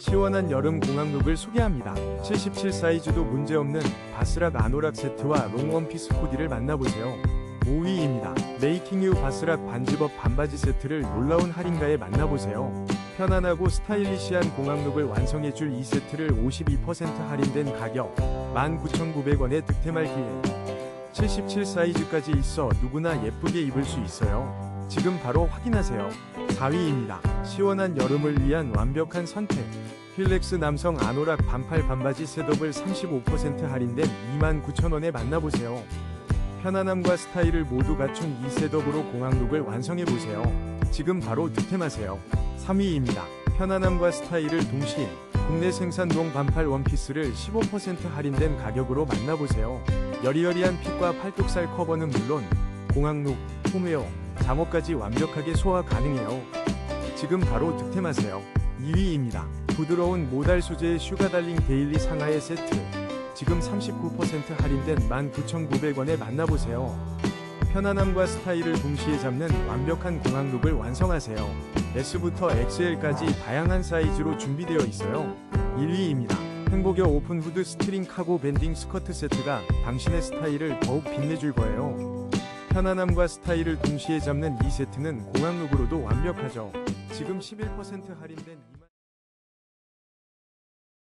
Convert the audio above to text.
시원한 여름 공항룩을 소개합니다. 77 사이즈도 문제없는 바스락 아노락 세트와 롱 원피스 코디를 만나보세요. 5위입니다. 메이킹 유 바스락 반집업 반바지 세트를 놀라운 할인가에 만나보세요. 편안하고 스타일리시한 공항룩을 완성해줄 이 세트를 52% 할인된 가격 19,900원에 득템할 기회 77 사이즈까지 있어 누구나 예쁘게 입을 수 있어요. 지금 바로 확인하세요. 4위입니다. 시원한 여름을 위한 완벽한 선택. 힐렉스 남성 아노락 반팔 반바지 셋업을 35% 할인된 29,000원에 만나보세요. 편안함과 스타일을 모두 갖춘 이 셋업으로 공항룩을 완성해보세요. 지금 바로 득템하세요. 3위입니다. 편안함과 스타일을 동시에 국내 생산 롱 반팔 원피스를 15% 할인된 가격으로 만나보세요. 여리여리한 핏과 팔뚝살 커버는 물론 공항룩, 홈웨어, 잠옷까지 완벽하게 소화 가능해요. 지금 바로 득템하세요. 2위입니다. 부드러운 모달 소재의 슈가달링 데일리 상하의 세트. 지금 39% 할인된 19,900원에 만나보세요. 편안함과 스타일을 동시에 잡는 완벽한 공항룩을 완성하세요. S부터 XL까지 다양한 사이즈로 준비되어 있어요. 1위입니다. 행복여 오픈 후드 스트링 카고 밴딩 스커트 세트가 당신의 스타일을 더욱 빛내줄 거예요. 편안함과 스타일을 동시에 잡는 이 세트는 공항룩으로도 완벽하죠. 지금 11% 할인된